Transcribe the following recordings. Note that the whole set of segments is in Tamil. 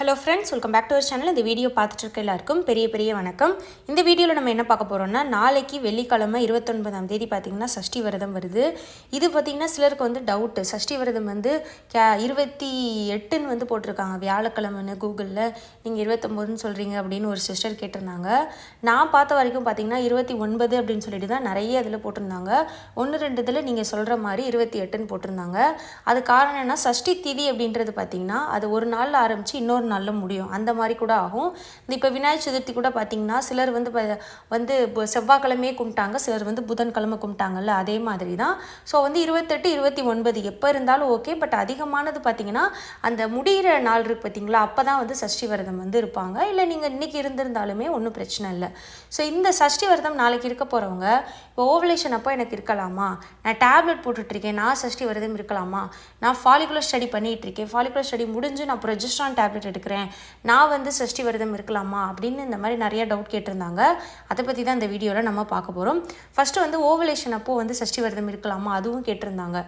Hello friends welcome back to our channel இந்த வீடியோ பார்த்துட்டு இருக்க எல்லாருக்கும் பெரிய பெரிய வணக்கம். இந்த வீடியோவில் நம்ம என்ன பார்க்க போகிறோம்னா நாளைக்கு வெள்ளிக்கிழமை இருபத்தொன்பதாம் தேதி பார்த்திங்கன்னா சஷ்டி விரதம் வருது. இது பார்த்திங்கன்னா சிலருக்கு வந்து டவுட்டு சஷ்டி விரதம் வந்து கே இருபத்தி எட்டுன்னு வந்து போட்டிருக்காங்க. வியாழக்கிழமைன்னு கூகுளில் நீங்கள் இருபத்தொம்போதுன்னு சொல்கிறீங்க அப்படின்னு ஒரு சிஸ்டர் கேட்டிருந்தாங்க. நான் பார்த்த வரைக்கும் பார்த்திங்கன்னா இருபத்தி ஒன்பது அப்படின்னு சொல்லிட்டு தான் நிறைய இதில் போட்டிருந்தாங்க. ஒன்று ரெண்டு இதில் நீங்கள் சொல்கிற மாதிரி இருபத்தி எட்டுன்னு போட்டிருந்தாங்க. அது காரணம் என்ன சஷ்டி திதி அப்படின்றது பார்த்திங்கன்னா அது ஒரு நாளில் ஆரம்பித்து இன்னொரு நாளில் முடியும். அந்த மாதிரி கூட ஆகும். இப்போ விநாயகர் சதுர்த்தி கூட பார்த்திங்கன்னா சிலர் வந்து வந்து இப்போ செவ்வாய்க்கிழமையே கும்பிட்டாங்க. சிலர் வந்து புதன்கிழமை கும்பிட்டாங்கல்ல அதே மாதிரி தான். ஸோ வந்து இருபத்தெட்டு இருபத்தி ஒன்பது எப்போ இருந்தாலும் ஓகே பட் அதிகமானது பார்த்திங்கன்னா அந்த முடிகிற நாள் இருக்கு பார்த்தீங்களா அப்போ தான் வந்து சஷ்டி விரதம் வந்து இருப்பாங்க. இல்லை நீங்கள் இன்றைக்கி இருந்திருந்தாலுமே ஒன்றும் பிரச்சனை இல்லை. ஸோ இந்த சஷ்டி விரதம் நாளைக்கு இருக்க போகிறவங்க இப்போ ஓவலேஷன் அப்போ எனக்கு இருக்கலாமா? நான் டேப்லெட் போட்டுட்ருக்கேன் நான் சஷ்டி விரதம் இருக்கலாமா? நான் ஃபாலிகுலர் ஸ்டடி பண்ணிட்டு இருக்கேன் ஃபாலிகுலர் ஸ்டடி முடிஞ்சு நான் ப்ரொஜெஸ்ட்ரான் டேப்லெட் எடுக்கிறேன் நான் வந்து சஷ்டி விரதம் இருக்கலாமா அப்படின்னு இந்த மாதிரி நிறைய டவுட் கேட்டிருந்தாங்க. அதை பற்றி தான் இந்த வீடியோவில் நம்ம பார்க்க போகிறோம் ஃபஸ்ட்டு வந்து ஓவலேஷன் அப்போ வந்து சஷ்டி விரதம் இருக்கலாமா அதுவும் கேட்டிருந்தாங்க.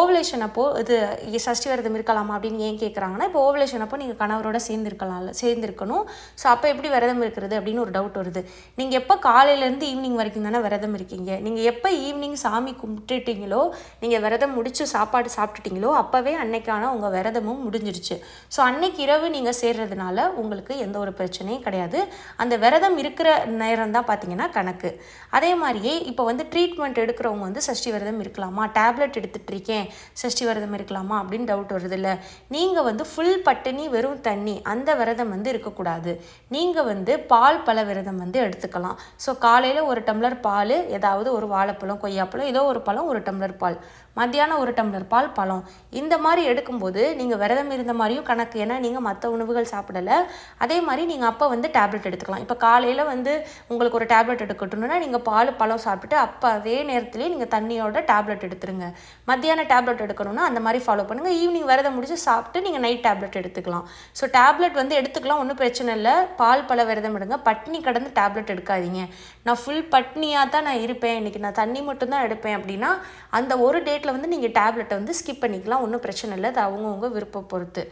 ஓவலேஷன் அப்போது இது சஷ்டி விரதம் இருக்கலாமா அப்படின்னு ஏன் கேட்குறாங்கன்னா இப்போ ஓவலேஷன் அப்போ நீங்கள் கணவரோட சேர்ந்து இருக்கலாம்ல சேர்ந்துருக்கணும். ஸோ அப்போ எப்படி விரதம் இருக்கிறது அப்படின்னு ஒரு டவுட் வருது. நீங்கள் எப்போ காலையிலேருந்து ஈவினிங் வரைக்கும் தானே விரதம் இருக்கீங்க? நீங்கள் எப்போ ஈவினிங் சாமி கும்பிட்டுட்டீங்களோ நீங்கள் விரதம் முடிச்சு சாப்பாடு சாப்பிட்டுட்டீங்களோ அப்போவே அன்னைக்கான உங்கள் விரதமும் முடிஞ்சிருச்சு. ஸோ அன்னைக்கு இரவு நீங்கள் சேர்றதுனால உங்களுக்கு எந்த ஒரு பிரச்சனையும் கிடையாது. அந்த விரதம் இருக்கிற நேரம் தான் பார்த்தீங்கன்னா கணக்கு. அதே மாதிரியே இப்போ வந்து ட்ரீட்மெண்ட் எடுக்கிறவங்க வந்து சஷ்டி விரதம் இருக்கலாமா? டேப்லெட் எடுத்துகிட்டு இருக்கேன் சஷ்டி விரதம் இருக்கலாமா? அப்படின்னு டவுட் வருது இல்லை நீங்கள் வந்து ஃபுல் பட்டினி வெறும் தண்ணி அந்த விரதம் வந்து இருக்கக்கூடாது. நீங்கள் வந்து பால் பல விரதம் வந்து எடுத்துக்கலாம். ஸோ காலையில் ஒரு டம்ளர் பால் ஏதாவது ஒரு வாழைப்பழம் கொய்யாப்பழம் ஏதோ ஒரு பழம் ஒரு டம்ளர் பால். மத்தியானம் ஒரு டம்ளர் பால் பழம். இந்த மாதிரி எடுக்கும்போது நீங்கள் விரதம் இருந்த மாதிரியும் கணக்கு. ஏன்னா நீங்கள் மற்ற உணவுகள் சாப்பிடலை. அதே மாதிரி நீங்கள் அப்போ வந்து டேப்லெட் எடுத்துக்கலாம். இப்போ காலையில் வந்து உங்களுக்கு ஒரு டேப்லெட் எடுக்கட்டும்னா நீங்கள் பால் பழம் சாப்பிட்டுட்டு அப்போ அதே நேரத்துலேயே நீங்கள் தண்ணியோட டேப்லெட் எடுத்துருங்க. மத்தியான டேப்லெட் எடுக்கணும்னா அந்த மாதிரி ஃபாலோ பண்ணுங்கள் ஈவினிங் விரதம் முடிச்சு சாப்பிட்டு நீங்கள் நைட் டேப்லெட் எடுத்துக்கலாம். ஸோ டேப்லெட் வந்து எடுத்துக்கலாம் ஒன்றும் பிரச்சனை இல்லை. பால் பழ விரதம் எடுங்க. பட்னி கடந்து டேப்லெட் எடுக்காதீங்க. நான் ஃபுல் பட்னியாக தான் நான் இருப்பேன். இன்றைக்கி நான் தண்ணி மட்டும்தான் எடுப்பேன் அப்படின்னா அந்த ஒரு டேட்டில் வந்து நீங்கள் டேப்லெட்டை வந்து ஸ்கிப் பண்ணிக்கலாம். ஒன்றும் பிரச்சனை இல்லை. அது அவங்கவுங்க விருப்பம் பொறுத்து.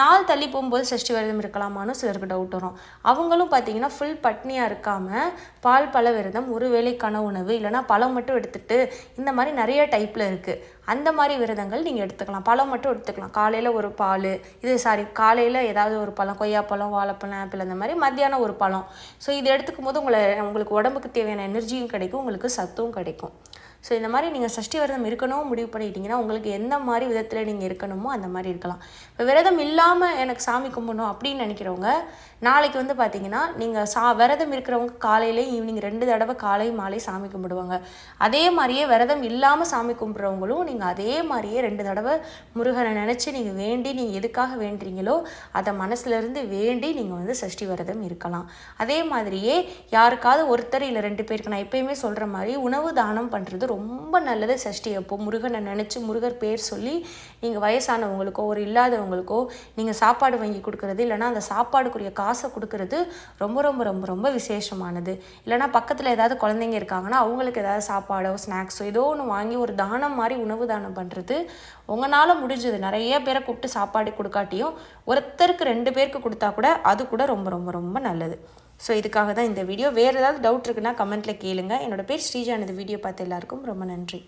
நாள் தள்ளி போகும்போது சஷ்டி விரதம் இருக்கலாமான்னு சிலருக்கு டவுட் வரும். அவங்களும் பார்த்தீங்கன்னா ஃபுல் பட்னியாக இருக்காமல் பால் பழ விரதம் ஒரு வேளைக்கான உணவு இல்லைனா பழம் மட்டும் எடுத்துட்டு இந்த மாதிரி நிறைய டைப்பில் இருக்குது அந்த மாதிரி விரதங்கள் நீங்கள் எடுத்துக்கலாம். பழம் மட்டும் எடுத்துக்கலாம். காலையில் ஒரு பால் இது சாரி காலையில் ஏதாவது ஒரு பழம் கொய்யாப்பழம் வாழைப்பழம் ஆப்பிள் அந்த மாதிரி மத்தியானம் ஒரு பழம். ஸோ இது எடுத்துக்கும் போது உங்களை உங்களுக்கு உடம்புக்கு தேவையான எனர்ஜியும் கிடைக்கும் உங்களுக்கு சத்தும் கிடைக்கும். ஸோ இந்த மாதிரி நீங்கள் சஷ்டி விரதம் இருக்கணும் முடிவு பண்ணிட்டீங்கன்னா உங்களுக்கு எந்த மாதிரி விதத்தில் நீங்கள் இருக்கணுமோ அந்த மாதிரி இருக்கலாம். இப்போ விரதம் இல்லாமல் எனக்கு சாமி கும்பிடணும் அப்படின்னு நினைக்கிறவங்க நாளைக்கு வந்து பார்த்தீங்கன்னா நீங்கள் சா விரதம் இருக்கிறவங்க காலையிலே ஈவினிங் ரெண்டு தடவை காலை மாலை சாமி கும்பிடுவாங்க. அதே மாதிரியே விரதம் இல்லாமல் சாமி கும்பிட்றவங்களும் நீங்கள் அதே மாதிரியே ரெண்டு தடவை முருகனை நினச்சி நீங்கள் வேண்டி நீங்கள் எதுக்காக வேண்டுறீங்களோ அதை மனசுலேருந்து வேண்டி நீங்கள் வந்து சஷ்டி விரதம் இருக்கலாம். அதே மாதிரியே யாருக்காவது ஒருத்தர் இல்லை ரெண்டு பேருக்கு நான் எப்பயுமே சொல்கிற மாதிரி உணவு தானம் பண்ணுறது ரொம்ப நல்லது சஷ்டி. அப்போ முருகனை நினச்சி முருகர் பேர் சொல்லி நீங்கள் வயசானவங்களுக்கோ ஒரு இல்லாதவங்களுக்கோ நீங்கள் சாப்பாடு வாங்கி கொடுக்குறது இல்லைன்னா அந்த சாப்பாடுக்குரிய காசை கொடுக்கறது ரொம்ப ரொம்ப ரொம்ப ரொம்ப விசேஷமானது. இல்லைன்னா பக்கத்தில் ஏதாவது குழந்தைங்க இருக்காங்கன்னா அவங்களுக்கு ஏதாவது சாப்பாடோ ஸ்நாக்ஸோ ஏதோ ஒன்று வாங்கி ஒரு தானம் மாதிரி உணவு தானம் பண்ணுறது உங்களால் முடிஞ்சது. நிறைய பேரை கூப்பிட்டு சாப்பாடு கொடுக்காட்டியும் ஒருத்தருக்கு ரெண்டு பேருக்கு கொடுத்தா கூட அது கூட ரொம்ப ரொம்ப ரொம்ப நல்லது. ஸோ இதுக்காக தான் இந்த வீடியோ வேறு ஏதாவது டவுட் இருக்குன்னா கமெண்ட்டில் கேளுங்க. என்னோடய பேர் ஸ்ரீஜா. இந்த வீடியோ பார்த்த எல்லாருக்கும் ரொம்ப நன்றி.